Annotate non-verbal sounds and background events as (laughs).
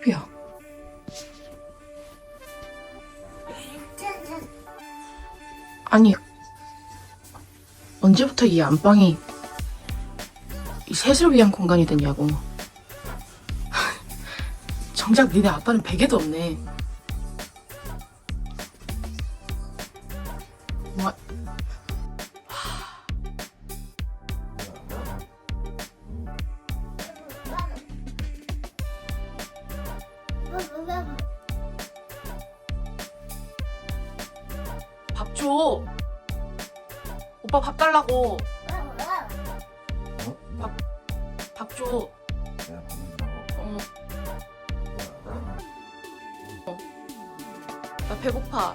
커피야. 아니, 언제부터 이 안방이 이 셋을 위한 공간이 됐냐고. (laughs) 정작 니네 아빠는 베개도 없네. 뭐, 밥 줘. 오빠 밥 달라고. 밥 줘. 내가 받는다고. 어. 어. 나 배고파.